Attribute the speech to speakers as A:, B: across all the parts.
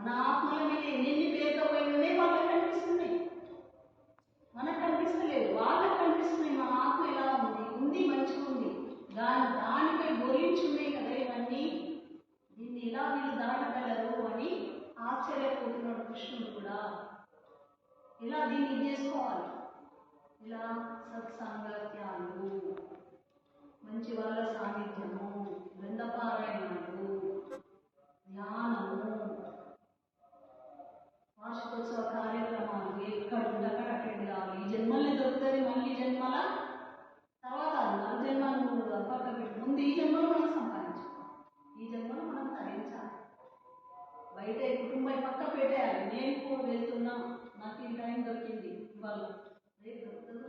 A: మన ఆత్మల మీద ఎన్ని పేరుకపోయినాయి వాళ్ళకి కనిపిస్తున్నాయి. మనకు కనిపిస్తలేదు. వాళ్ళకి కనిపిస్తున్నాయి. మన ఆత్మ ఎలా ఉంది? ఉంది మంచిగా ఉంది. దాని దానిపై గురించి ఉన్నాయి కదా ఇవన్నీ. దీన్ని ఎలా వీళ్ళు దాటగలరు అని ఆశ్చర్యపోతున్నాడు కృష్ణుడు కూడా. ఇలా దీన్ని ఇది చేసుకోవాలి? ఇలా సత్సాంగత్యాలు మంచి వాళ్ళ సాన్నిధ్యము పెట్టేయాలి నేను వెళ్తున్నా నాకు ఈ టైం దొరికింది ఇవాళ. రేపు దొరుకుతుందో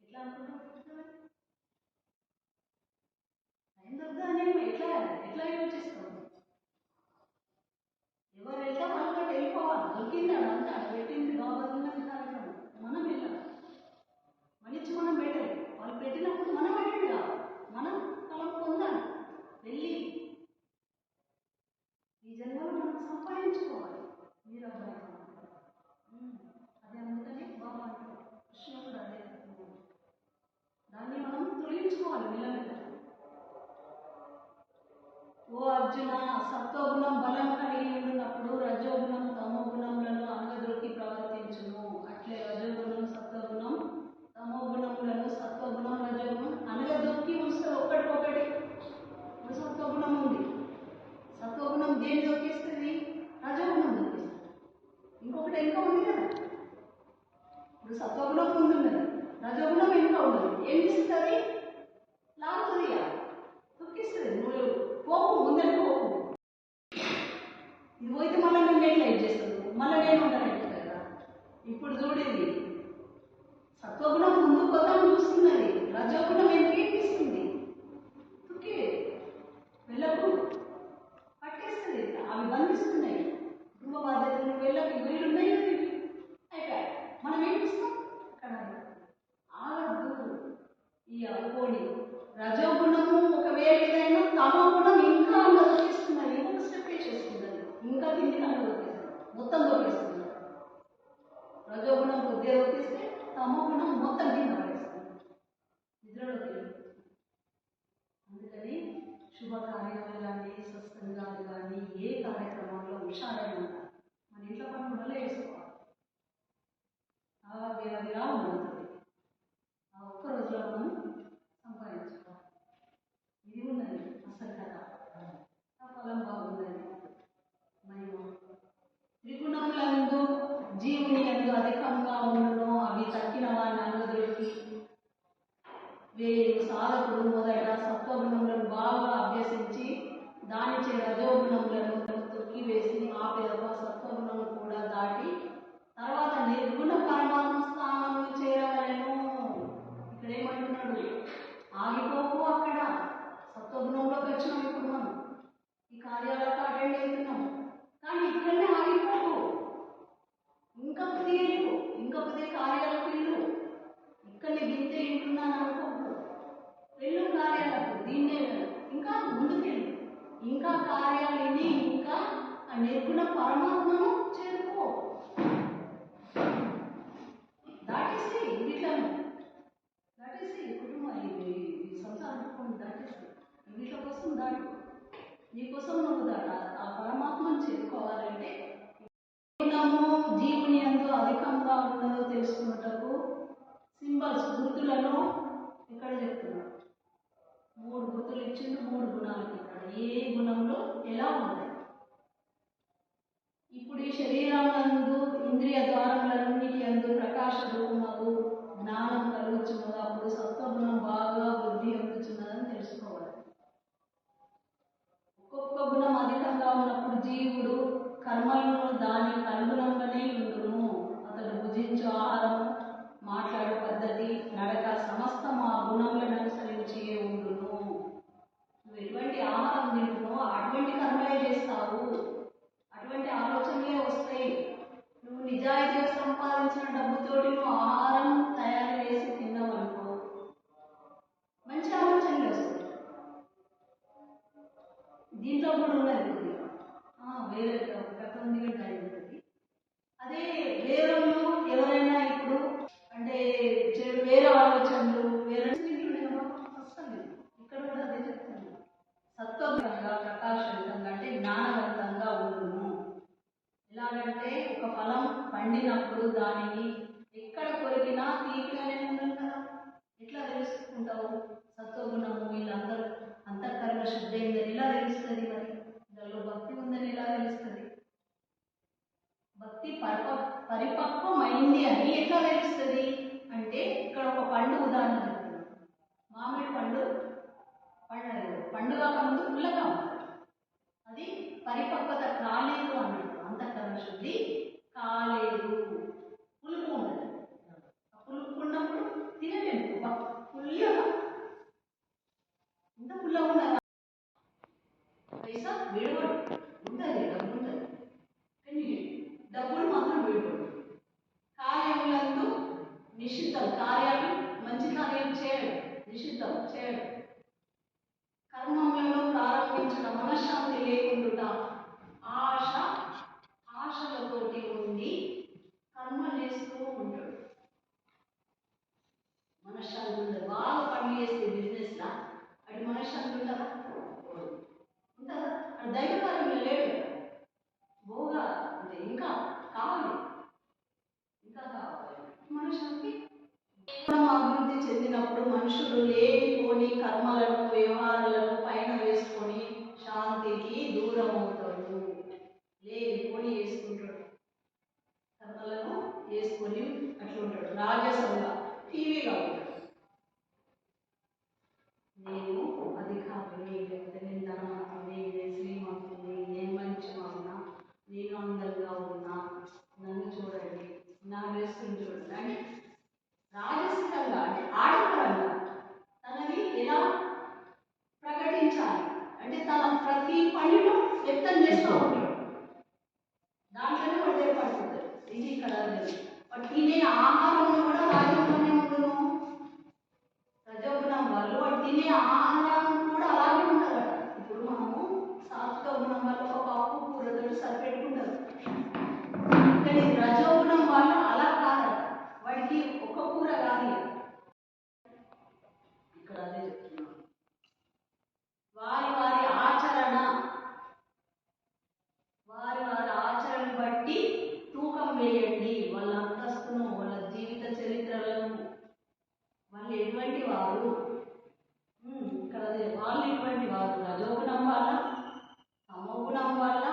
A: ఎట్లా అనుకుంటాం టైం దొరుకుతుందని మేము ఎట్లా ఎట్లా యోచిస్తాం ఎవరు వెళ్తే వాళ్ళతో వెళ్ళిపోవాలి. దొరికింది అంతా పెట్టింది బాగుంది కార్యక్రమం మనం వెళ్ళాలి. మనిషి మనం పెట్టాలి వాళ్ళు పెట్టినప్పుడు మనం పెట్టండి మనం కలం పొందాలి వెళ్ళి ఈ జన్మలో మనం సంపాదించుకోవాలి మీరు అబ్బాయి అదే అందుకని బాబా అంటారు కృష్ణ కూడా అదే అంటున్నాడు. దాన్ని మనం తొలగించుకోవాలి నిలబెట్టాలి ఓ అర్జున సత్వగుణం బలం కలిగి ఉన్నప్పుడు రజోగుణం తమోగుణం అనగదొరికి ప్రవర్తించును అట్లే రజోగుణం సత్వగుణం తమోగుణములను సత్వగుణం రజోగుణం అనగదొక్కి ఉంచుతారు ఒకటికొకటి ఇప్పుడు సత్వగుణం ఉంది సత్వగుణం దేని దొక్కిస్తుంది రజోగుణం దొక్కిస్తుంది ఇంకొకటి ఇంకా ఉంది కదా ఇప్పుడు సత్వగుణం ముందు ఉన్నది రజోగుణం ఇంకా ఉన్నది ఏం చేస్తుంది లాగుతుంది ఇక. తొక్కిస్తుంది నువ్వు పోకు ముందరికి పోకు ఇది పోయితే మళ్ళీ నేను ఎట్లా ఇది చేస్తుంది మళ్ళీ నేను ఉంటాను కదా ఇప్పుడు చూడండి. సత్వగుణం ముందు పోదాం చూస్తున్నది. రజోగుణం ఎందుకు దొరికిస్తే మొత్తం కింద పడేస్తుంది నిద్రలో వెళ్ళిపోతుంది. అందుకని శుభకార్యాలు కానీ స్వస్థంగాలు కానీ ఏ కార్యక్రమంలో హుషారైన మన ఇంట్లో పనులు వల్ల వేసుకోవాలి ఆరోగ్యవదిలా ఉండదు ఆ ఒక్క రోజులో మనం సంపాదించుకోవాలి. ఇది ఉన్నది అసలు కథ. ఆ ఫలం బాగుందని. మహిమ. త్రిగుణములందు జీవుని ఎందు అధికంగా ఉండును అవి తక్కిన వారిని అనుదరికి వేరు సాధకుడు మొదట సత్వగుణములను బాగా అభ్యసించి దానిచే రజోగుణములను తొక్కివేసి ఆపేదప సత్వగుణము కూడా దాటి తర్వాత నిర్గుణ పరమాత్మ స్థానంలో చేరవలను. ఇక్కడ ఏమంటున్నాడు ఆగిపోకు అక్కడ. సత్వగుణంలోకి వచ్చిన ఇప్పుడు మనం ఈ కార్యాలకు అటెండ్ అవుతున్నాం కానీ ఇక్కడనే ఆగిపోకు ఇంకా కొద్దిగా వెళ్ళు ఇంకా కొద్దిగా కార్యాలకు వెళ్ళు ఇక్కడనే గింతే వింటున్నాను అనుకోకు వెళ్ళు కార్యాలకు దీన్నే ఇంకా ముందుకెళ్ళు. ఇంకా కార్యాలయని ఇంకా ఆ నిర్గుణ పరమాత్మను చేరుకో. దాటేసి వీటిలను దాటేసి కుటుంబం ఇది ఈ సంసార దాటేసి వీటిల కోసం దాటు. నీకోసం నువ్వు దాట. ఆ పరమాత్మను చేరుకోవాలంటే గుణము జీవుని ఎంతో అధికంగా ఉన్నదో తెలుసుకున్నటకు సింబల్స్ గుర్తులను ఇక్కడ చెప్తున్నాడు మూడు గుర్తులు ఇచ్చిండు మూడు గుణాలు ఇక్కడ ఏ గుణంలో ఎలా ఉన్నాయి ఇప్పుడు ఈ శరీరమునందు ఇంద్రియ ద్వారములన్నిటి అందు ప్రకాశ రూపమగు జ్ఞానం కలుగుతున్నది అప్పుడు సత్వగుణం బాగా వృద్ధి అందుతున్నదని తెలుసుకోవాలి. ఒక్కొక్క గుణం అధికంగా ఉన్నప్పుడు జీవుడు కర్మలను దానికి అనుగుణంగానే ఉండును. అతడు భుజించు ఆహారం మాట్లాడే పద్ధతి నడక సమస్తం ఆ గుణములను అనుసరించి సంపాదించిన డబ్బుతోటి నువ్వు ఆహారం తయారు చేసి తిన్నావు అనుకో మంచి ఆలోచనలు వస్తాయి. దీంట్లో కూడా ఉన్నది కొద్దిగా వేరే ప్రతి దగ్గర అదే వేరంలో ఎవరైనా ఇప్పుడు అంటే వేరే ఆలోచనలు వేరే ఇక్కడ కూడా అదే చెప్తుంది సత్వంగా పండినప్పుడు దానిని ఎక్కడ కొరికినా తీపిగానే ఉండదు కదా? ఎట్లా తెలుసుకుంటావు? సత్వగుణము వీళ్ళందరూ అంతఃకరణ శుద్ధి అయిందని ఎలా తెలుస్తుంది మరి? దానిలో భక్తి ఉందని ఎలా తెలుస్తుంది? భక్తి పరిప పరిపక్వమైంది అని ఎట్లా తెలుస్తుంది? అంటే ఇక్కడ ఒక పండు ఉదాహరణ చెప్తున్నాను మామిడి పండు పండు పండు కాకముందు పుల్లగా ఉంటుంది అది పరిపక్వత కాలేదు అన్నట్టు అంతఃకరణ శుద్ధి కాలేదు. పులుపు ఉండదు. ఆ పులుపు ఉన్నప్పుడు తినలేము. పుల్లగా. ఇంత పుల్లగా ఉన్నదా పైసా? విడవడు మనుషులు లేనిపోని కర్మలను వ్యవహారాలను పైన వేసుకొని శాంతికి దూరం అవుతాడు లేనిపోని వేసుకుంటాడు. కర్మలను వేసుకొని అట్లుంటాడు. రాజసభ రాజసంగా వాళ్ళు వారు ఉమ్, ఇక్కడ వాళ్ళు ఇటువంటి వారు రజోగుణం వల్ల తమోగుణం వల్ల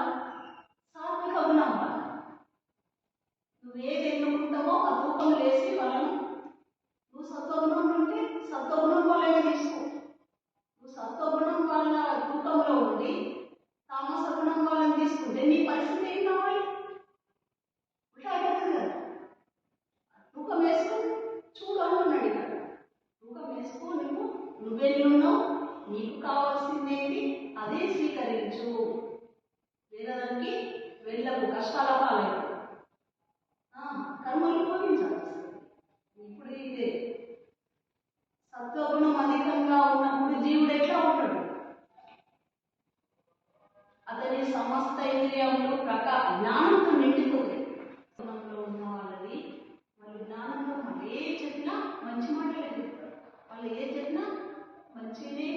A: సగుణం అధికంగా ఉన్నప్పుడు జీవుడు ఎట్లా ఉంటాడు? అతని సమస్త ఇంద్రియములు ప్రకా జ్ఞానంతో నిండిపోతాయి. ఉన్న వాళ్ళది వాళ్ళు జ్ఞానంలో వాళ్ళు ఏ చెప్పినా మంచి మాటలే చెప్తారు. వాళ్ళు ఏ చెప్పినా మంచినే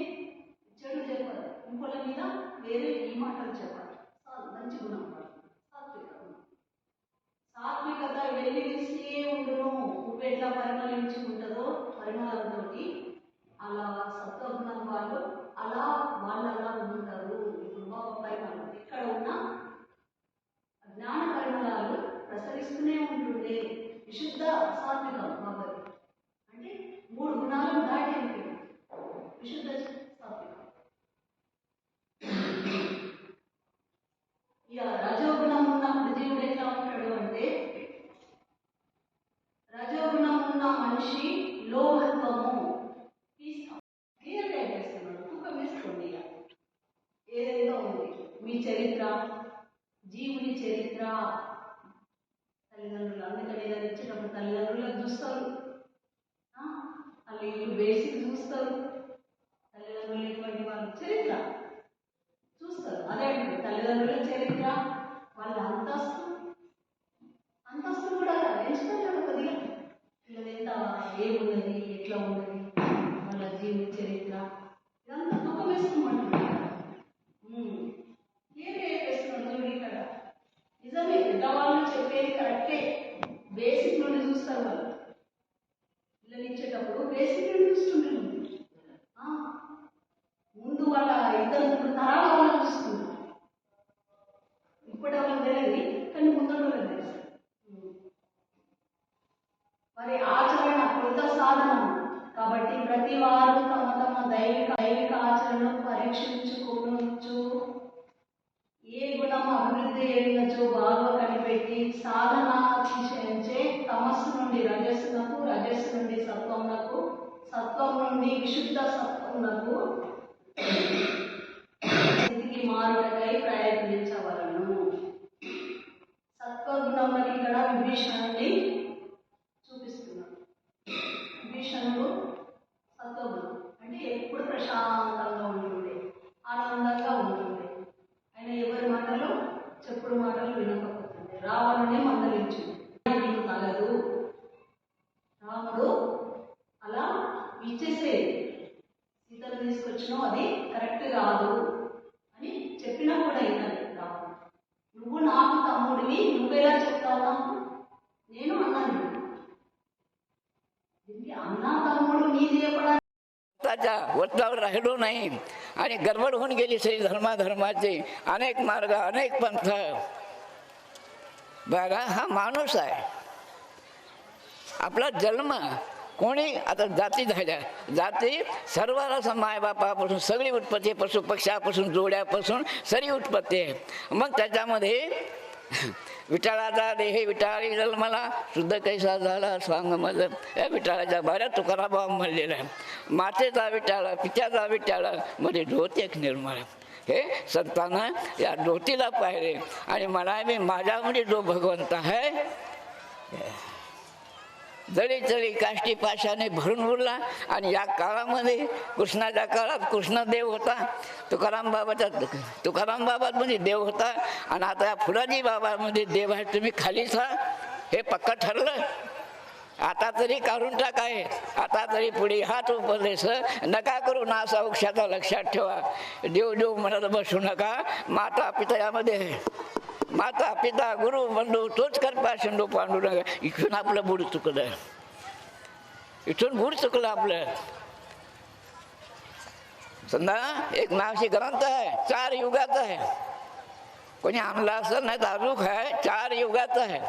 A: చెడు చెప్పారు. ఇంకోళ్ళ మీద వేరే ఈ మాటలు చెప్పాలి మంచి గుణం సాత్విక సాత్వికత వెలిగిస్తే ఉండును ఉప్పు ఎట్లా పరిమళించుకుంటుందో పరిమళంతో అలా సత్వగుణం వాళ్ళు అలా వాళ్ళు అలా ఉంటారు ఇప్పుడు బాబా ఎక్కడ ఉన్నా జ్ఞాన పరిమళాలు ప్రసరిస్తూనే ఉంటుండే. విశుద్ధ అసాత్వికం బాబాది అంటే మూడు గుణాలను దాటి ఉంటుంది విశుద్ధ సాత్వికం ఇక రజోగుణం ఉన్నప్పుడు జీవుడు ఎట్లా ఉంటాడు అంటే రజోగుణం ఉన్న మనిషి లోహత్వము తీస్తాం క్లియర్గా చేస్తున్నాడు తూకం వేసుకోండి ఇక ఏదైతే ఉంది మీ చరిత్ర జీవుని చరిత్ర తల్లిదండ్రులు అందుకని ఏదైనా ఇచ్చేటప్పుడు తల్లిదండ్రులకు చూస్తారు. ఆ, వాళ్ళు బేసిక్ చూస్తారు. ప్రతి వారు తమ తమ దైవిక దైవిక ఆచరణను పరీక్షించుకోవచ్చు ఏ గుణం అభివృద్ధి అయినచో బాగా కనిపెట్టి సాధన అతిశయించే తమస్సు నుండి రజస్సునకు రజస్సు నుండి సత్వమునకు సత్వం నుండి విశుద్ధ సత్వమునకు స్థితికి మారుటకై ప్రయత్నించవలను. సత్వగుణం అని ఇక్కడ విభీషణుడి చెప్పుడు మాటలు వినకపోతుంది. రావణుని మందలించింది. నీకు తగదు రాముడు అలా ఇచ్చేసే సీతను తీసుకొచ్చినావు అది కరెక్ట్ కాదు అని చెప్పినా కూడా ఇతను రాముడు. నువ్వు నాకు తమ్ముడివి నువ్వెలా చెప్తావు నాకు నేను అన్నాను. అన్నా తమ్ముడు నీది చెప్పడానికి
B: त्याच्या वटलावर राहिलो नाही. आणि गडबड होऊन गेली श्री धर्माधर्माची. अनेक मार्ग अनेक पंथ. बघा हा माणूस आहे. आपला जन्म कोणी आता जाती झाल्या. जाती सर्वाला मायबापापासून सगळी उत्पत्ती पशु पक्षापासून जोड्यापासून सरी उत्पत्ती आहे. मग त्याच्यामध्ये विठाळाचा देह विटाळी मला. शुद्ध कैसा झाला सांग माझं या विटाळाच्या बऱ्याच तुकाराबाब म्हणलेला आहे मातेचा विटाळा पित्याचा विटाळा मध्ये म्हणजे ज्योत एक निर्माण हे संतांना या ज्योतीला पाहिले. आणि मला मी माझ्यामध्ये जो भगवंत आहे जळी जळी काष्टी पाशाने भरून उरला आणि या काळामध्ये कृष्णाच्या काळात कृष्णदेव होता. तुकाराम बाबाच्या तुकाराम बाबामध्ये देव होता आणि आता या फुलाजी बाबामध्ये देव आहे. तुम्ही खालीच हा हे पक्क ठरलं. आता तरी काढून टाकाय आता तरी पुढे हात उपदेश. नका करू ना असा वृक्षाचा लक्षात ठेवा. देव देव म्हणत बसू नका. माता पिता यामध्ये आहे माता पिता गुरु बंधू तोच करपा शिंदू पांडुरंग इथून आपलं बुड चुकलं. इथून बुड चुकलं आपलं. समजा एक नावशी ग्रंथ आहे चार युगाचा आहे. कोणी आणला असं नाही तालुक आहे चार युगाचा आहे.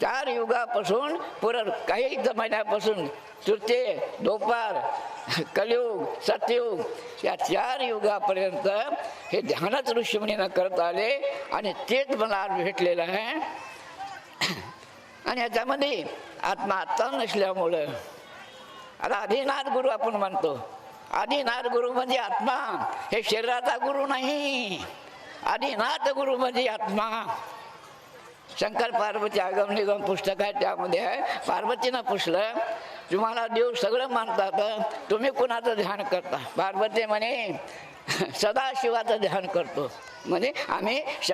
B: चार युगापासून पुरं काही जमान्यापासून तृतीय दोपार कलियुग सतयुग या चार युगापर्यंत हे ध्यानच ऋषीमुनीनं करत आले आणि तेच मला आज भेटलेलं आहे. आणि याच्यामध्ये आत्मा आत्ता नसल्यामुळं आता आदिनाथ गुरु आपण म्हणतो. आदिनाथ गुरु म्हणजे आत्मा. हे शरीराचा गुरु नाही. आदिनाथ गुरु म्हणजे आत्मा. शंकर पार्वती आगम निगम पुस्तक आहे त्यामध्ये आहे. पार्वतीनं पुसलं. तुम्हाला देव सगळं मानतात. तुम्ही कुणाचं ध्यान करता? पार्वती म्हणे सदाशिवाचं ध्यान करतो. म्हणजे आम्ही श